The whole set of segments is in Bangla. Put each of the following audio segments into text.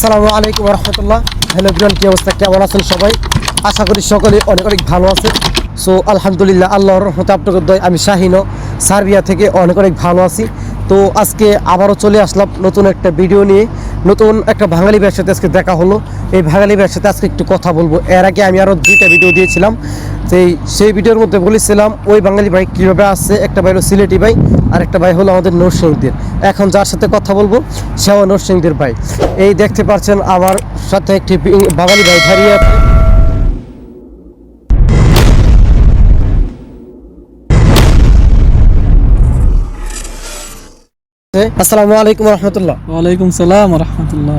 আসসালামু আলাইকুম রহমতুল্লাহ। হ্যালো বিরান কী অবস্থা? কেমন আছেন সবাই? আশা করি সকলে অনেক অনেক ভালো আছে। সো আলহামদুলিল্লাহ, আল্লাহর রহমতে আপনাদের দয় আমি শাহিনও সার্বিয়া থেকে অনেক অনেক ভালো আছি। তো আজকে আবারও চলে আসলাম নতুন একটা ভিডিও নিয়ে। নতুন একটা বাঙালি ভাইয়ের সাথে আজকে দেখা হলো। এই বাঙালি ভাইয়ের সাথে আজকে একটু কথা বলব। এর আগে আমি আরও দুইটা ভিডিও দিয়েছিলাম। সেই সেই ভিডিওর মধ্যে বলেছিলাম, ওই বাঙালি ভাই কীভাবে আসছে একটা ভাই হলো সিলেটি ভাই আর একটা ভাই হলো আমাদের নরসিংদের। এখন যার সাথে কথা বলব, সেও নরসিংদের ভাই। এই দেখতে পারছেন আমার সাথে একটি বাঙালি ভাই দাঁড়িয়ে আছে। আসসালামু আলাইকুম রহমতুল্লাহ। ওয়ালাইকুম সালাম রহমতুল্লাহ।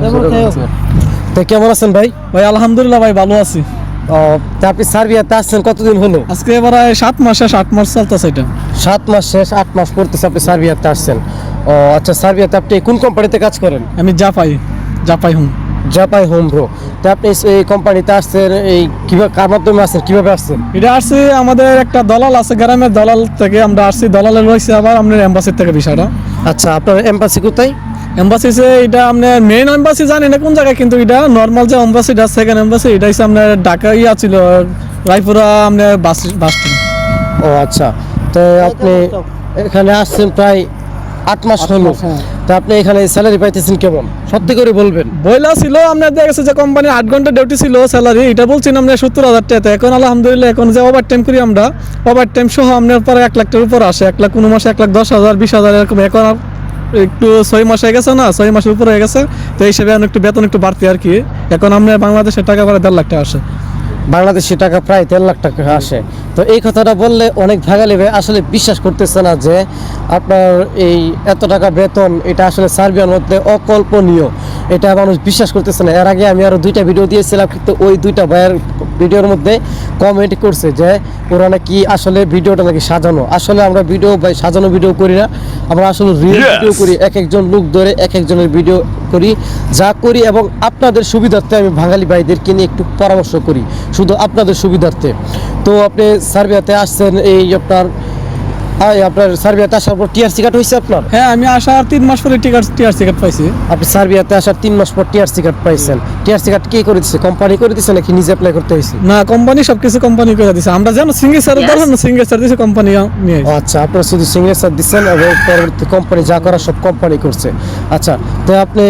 তো কেমন আছেন ভাই? ভাই আলহামদুলিল্লাহ ভাই ভালো আছি। আপনি সার্বিয়াতে আসছেন কতদিন হলো? আজকে সাত মাসে সাত মাস চলতেছে এটা। সাত মাস শেষ আট মাস পড়তেছে আপনি সার্বিয়াতে আসছেন। ও আচ্ছা সার্বিয়াতে আপনি কোন কোম্পানিতে কাজ করেন? আমি জাপাই জাপাই হুম। জাপাই হোম ব্রো তা আপনি এই কোম্পানিতে আসছেন এই কীভাবে কার মাধ্যমে আসছেন কীভাবে আসছেন? এটা আসছে আমাদের একটা দলাল আছে গ্রামের দলাল থেকে আমরা আসছি। দলালের রয়েছে আবার আপনার এম্বাসির থেকে বিষয়টা। আচ্ছা আপনার এম্বাসি কোথায়? এম্বাসিতে এটা আপনার মেইন এম্বাসি জানি না কোন জায়গায় কিন্তু এটা নর্মাল যে এম্বাসিটা সেকেন্ড এম্বাসি এটা হচ্ছে আপনার ঢাকা ইয়া ছিল রায়পুরা আপনার বাস বাস ও আচ্ছা তো আপনি এখানে আসছেন প্রায় আট মাস হলো। হ্যাঁ। তা আপনি এখানে স্যালারি পাইতেছেন কেমন? সত্যি করে বলবেন। বইলা ছিল আপনার দেখা গেছে যে কোম্পানি আট ঘণ্টা ডিউটি ছিল স্যালারি এটা বলছেন আমরা সত্তর হাজার টাকা এখন আলহামদুলিল্লাহ, এখন যে ওভার টাইম করি আমরা ওভার টাইম সহ আপনার পরে এক লাখ টাকার উপর আসে। এক লাখ কোনো মাসে এক লাখ দশ হাজার, বিশ হাজার এরকম। এখন একটু ছয় মাস হয়ে গেছে না, ছয় মাসের উপরে হয়ে গেছে। তো এই হিসেবে একটু বেতন একটু বাড়তি আর কি। এখন আমরা বাংলাদেশের টাকা পরে দেড় লাখ টাকা আসে। বাংলাদেশি টাকা প্রায় দেড় লাখ টাকা আসে। তো এই কথাটা বললে অনেক ভাগালি ভাই আসলে বিশ্বাস করতেছে না যে আপনার এই এত টাকা বেতন, এটা আসলে সার্বিয়ার মধ্যে অকল্পনীয়। এটা মানুষ বিশ্বাস করতেছে না। এর আগে আমি আরও দুইটা ভিডিও দিয়েছিলাম, কিন্তু ওই দুইটা ভাইয়ের ভিডিওর মধ্যে কমেন্ট করছে যে ওরা নাকি আসলে ভিডিওটা নাকি সাজানো। আসলে আমরা ভিডিও ভাই সাজানো ভিডিও করি না আমরা আসলে রিয়েল ভিডিও করি এক একজন লোক ধরে এক একজনের ভিডিও করি যা করি এবং আপনাদের সুবিধার্থে আমি বাঙালি ভাইদেরকে নিয়ে একটু পরামর্শ করি শুধু আপনাদের সুবিধার্থে। তো আপনি সার্বিয়াতে আসছেন এই আপনার এই আপনার সার্বিয়াতে আসার পর টিআরসি কার্ড হয়েছে আপনার? হ্যাঁ আমি আসার তিন মাস পরে টিকার টিআর টিকিট পাইছি। আপনি সার্বিয়াতে আসার তিন মাস পর টিআরসি কার্ড পাইছেন। টিআরসি কার্ড কে করে দিচ্ছে কোম্পানি করে দিচ্ছে নাকি নিজে অ্যাপ্লাই করতে হয়েছে না কোম্পানি সব কিছু কোম্পানি করে দিছে। আমরা যেন সিঙ্গেল স্যার ধরেন সিঙ্গেল স্যার দিছে কোম্পানি নিয়ে আচ্ছা আপনার শুধু সিগনেচার দিচ্ছেন এবং পরবর্তী কোম্পানি যা করার সব কোম্পানি করছে। আচ্ছা তো আপনি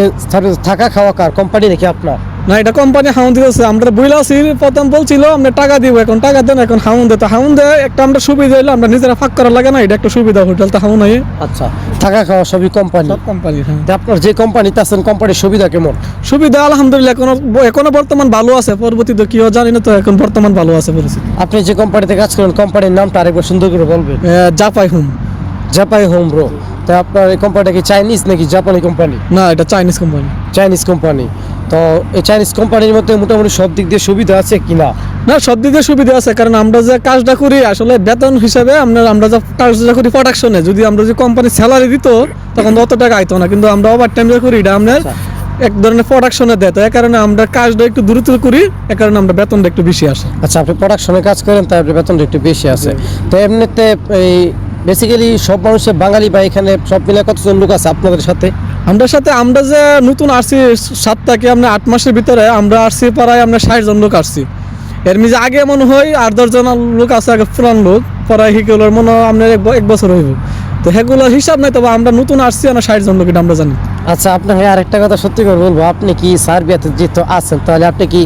থাকা খাওয়া কার? কোম্পানি নাকি আপনার? না এটা কোম্পানি হাউন দিতেছে আমরা বইলা আছি প্রথম বলছিল আমরা টাকা দিব এখন টাকা দেন এখন হাউন দে। তো হাউন দে একটা আমরা সুবিধা হইল আমরা নিজেরা ফাঁক করা লাগে না এটা একটা সুবিধা হোটেল তো হাউন হয় আচ্ছা থাকা খাওয়া সবই কোম্পানি সব কোম্পানি হ্যাঁ। আপনার যে কোম্পানিতে আছেন কোম্পানির সুবিধা কেমন? সুবিধা আলহামদুলিল্লাহ এখনও এখনও বর্তমান ভালো আছে। পরবর্তীতে কি হয় জানি না তো এখন বর্তমান ভালো আছে পরিস্থিতি আপনি যে কোম্পানিতে কাজ করেন কোম্পানির নামটা আরেকবার সুন্দর করে বলবেন। জাপাই হুম জাপাই হোম ব্রো তা আপনার এই কোম্পানিটা কি চাইনিজ নাকি জাপানি কোম্পানি না এটা চাইনিজ কোম্পানি চাইনিজ কোম্পানি তো এই চাইনিজ কোম্পানির মধ্যে মোটামুটি সব দিক দিয়ে সুবিধা আছে কি না না সব দিক দিয়ে সুবিধা আছে কারণ আমরা যে কাজটা করি আসলে বেতন হিসাবে আমরা আমরা যে কাজটা করি প্রোডাকশনে যদি আমরা যে কোম্পানি স্যালারি দিত তখন অত টাকা আইতো না কিন্তু আমরা ওভার টাইম করি এটা আমরা এক ধরনের প্রোডাকশনে দেয় তো এই কারণে আমরা কাজটা একটু দ্রুত করি এ কারণে আমরা বেতনটা একটু বেশি আসে। আচ্ছা আপনি প্রোডাকশনে কাজ করেন তাই আপনার বেতনটা একটু বেশি আছে। তো এমনিতে এই বেসিক্যালি সব মানুষের বাঙালি বা এখানে সব মিলে কতজন লোক আছে আপনাদের সাথে? আমরা সাথে, আমরা যে নতুন আসছি সাত থেকে আমরা আট মাসের ভিতরে, আমরা আসছি প্রায় আমরা ষাট জন লোক আসছি। এর মিজে আগে মনে হয় আট দশজন লোক আছে, আগে পুরান লোক প্রায় সেগুলোর মনে হয় আপনার এক এক বছর হইব। তো সেগুলোর হিসাব নাই, তবে আমরা নতুন আসছি, আমরা ষাট জন লোক, এটা আমরা জানি। আচ্ছা আপনাকে আরেকটা কথা সত্যি করে বলব আপনি কি সার্বিয়াতে যেহেতু আছেন তাহলে আপনি কি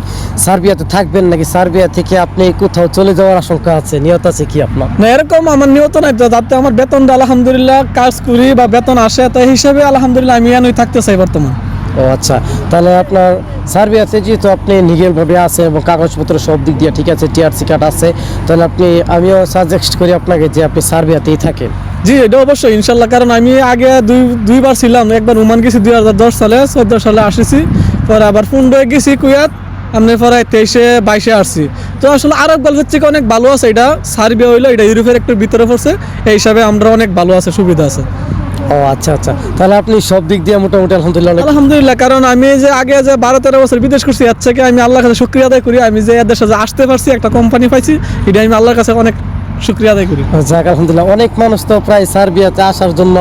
সার্বিয়াতে থাকবেন নাকি সার্বিয়া থেকে আপনি কোথাও চলে যাওয়ার আশঙ্কা আছে? নিয়ত আছে কি আপনার? না এরকম আমার নিয়ত নাই। তো যাতে আমার বেতন আলহামদুলিল্লাহ কাজ করি বা বেতন আসে তাই হিসাবে আলহামদুলিল্লাহ আমি এনই থাকতে চাই বর্তমান। ও আচ্ছা তাহলে আপনার সার্বিয়াতে যেহেতু আপনি লিগেলভাবে আছে এবং কাগজপত্র সব দিক দিয়ে ঠিক আছে, টিআরসি কার্ড আছে। তাহলে আপনি, আমিও সাজেস্ট করি আপনাকে যে আপনি সার্বিয়াতেই থাকেন। জি, এটা অবশ্যই, ইনশাল্লাহ, কারণ আমি আগে দুই, দুইবার ছিলাম, একবার ওমান গেছি দুই হাজার দশ সালে, চোদ্দ সালে আসেছি, পরে আবার পুন্ডে গেছি কুয়াত আমি পরে তেইশে, বাইশে আসছি। তো আসলে আরব গল্পের থেকে অনেক ভালো আছে এটা, সার্বিয়া হইল, এটা ইউরোপের একটু ভিতরে পড়ছে, এই হিসাবে আমরা অনেক ভালো আছে, সুবিধা আছে। ও আচ্ছা আচ্ছা। তাহলে আপনি সব দিক দিয়ে মোটামুটি আলহামদুলিল্লাহ আলহামদুলিল্লাহ কারণ আমি যে আগে যে বারো তেরো বছর বিদেশ করছি এর থেকে আমি আল্লাহর কাছে শুক্রিয়া আদায় করি। আমি যে এদের সাথে আসতে পারছি একটা কোম্পানি পাইছি এটা আমি আল্লাহর কাছে অনেক শুক্রিয়া আদায় করি। যাক আলহামদুলিল্লাহ। অনেক মানুষ তো প্রায় সার্বিয়াতে আসার জন্য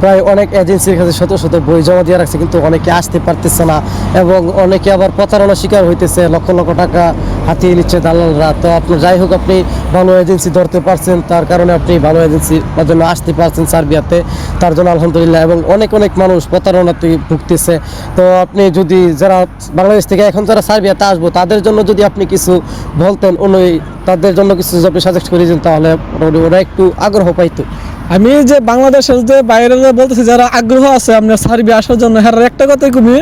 প্রায় অনেক এজেন্সির কাছে শত শত বই জমা দিয়ে রাখছে কিন্তু অনেকে আসতে পারতেছে না এবং অনেকে আবার প্রতারণা শিকার হইতেছে লক্ষ লক্ষ টাকা হাতিয়ে নিচ্ছে দালালরা। তো আপনি যাই হোক, আপনি ভালো এজেন্সি ধরতে পারছেন, তার কারণে আপনি ভালো এজেন্সি জন্য আসতে পারছেন সার্বিয়াতে। তার জন্য আলহামদুলিল্লাহ, এবং অনেক অনেক মানুষ প্রতারণাতে ভুগতেছে। তো আপনি যদি যারা বাংলাদেশ থেকে এখন যারা সার্বিয়াতে আসব, তাদের জন্য যদি আপনি কিছু বলতেন, উনি তাদের জন্য কিছু যদি আপনি সাজেস্ট করে দিন তাহলে ওরা একটু আগ্রহ পাইতো। আমি যে বাংলাদেশের যে বাইরে বলতেছি, যারা আগ্রহ আছে আপনার সার্বি আসার জন্য হ্যাঁ একটা কথাই কমি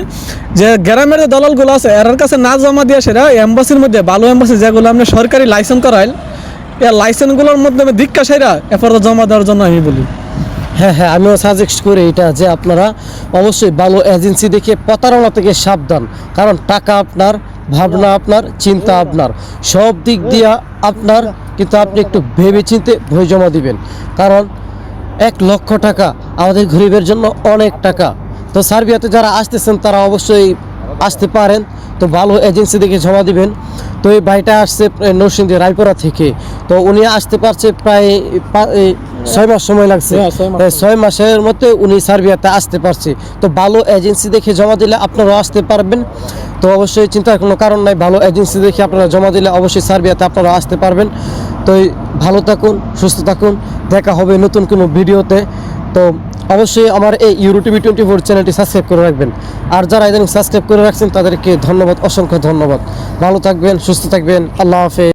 যে গ্রামের যে দলালগুলো আছে এর কাছে না জমা দিয়ে সেটা এম্বাসির মধ্যে, ভালো এম্বাসি যেগুলো আপনি সরকারি লাইসেন্স করাইল এই লাইসেন্সগুলোর মাধ্যমে দীক্ষা সেরা, এরপর জমা দেওয়ার জন্য আমি বলি। হ্যাঁ হ্যাঁ আমিও সাজেস্ট করি এটা, যে আপনারা অবশ্যই ভালো এজেন্সি দেখে প্রতারণা থেকে সাবধান, কারণ টাকা আপনার, ভাবনা আপনার, চিন্তা আপনার, সব দিক দিয়ে আপনার কিন্তু আপনি একটু ভেবে চিনতে বই জমা দিবেন, কারণ এক লক্ষ টাকা আমাদের গরিবের জন্য অনেক টাকা। তো সার্বিয়াতে যারা আসতেছেন তারা অবশ্যই আসতে পারেন। তো ভালো এজেন্সি দেখে জমা দিবেন। তো এই ভাইটা আসছে নরসিংদী রায়পুরা থেকে। তো উনি আসতে পারছে প্রায় ছয় মাস সময় লাগছে। হ্যাঁ, ছয় মাসের মধ্যে উনি সার্বিয়াতে আসতে পারছে। তো ভালো এজেন্সি দেখে জমা দিলে আপনারাও আসতে পারবেন। তো অবশ্যই চিন্তার কোনো কারণ নাই। ভালো এজেন্সি দেখে আপনারা জমা দিলে অবশ্যই সার্বিয়াতে আপনারা আসতে পারবেন। তো ভালো থাকুন সুস্থ থাকুন। দেখা হবে নতুন কোনো ভিডিওতে। তো অবশ্যই আমার এই ইউরো টিভি টোয়েন্টি ফোর চ্যানেলটি সাবস্ক্রাইব করে রাখবেন। আর যারা ইদানিং সাবস্ক্রাইব করে রাখছেন, তাদেরকে ধন্যবাদ, অসংখ্য ধন্যবাদ। ভালো থাকবেন, সুস্থ থাকবেন, আল্লাহ হাফেজ।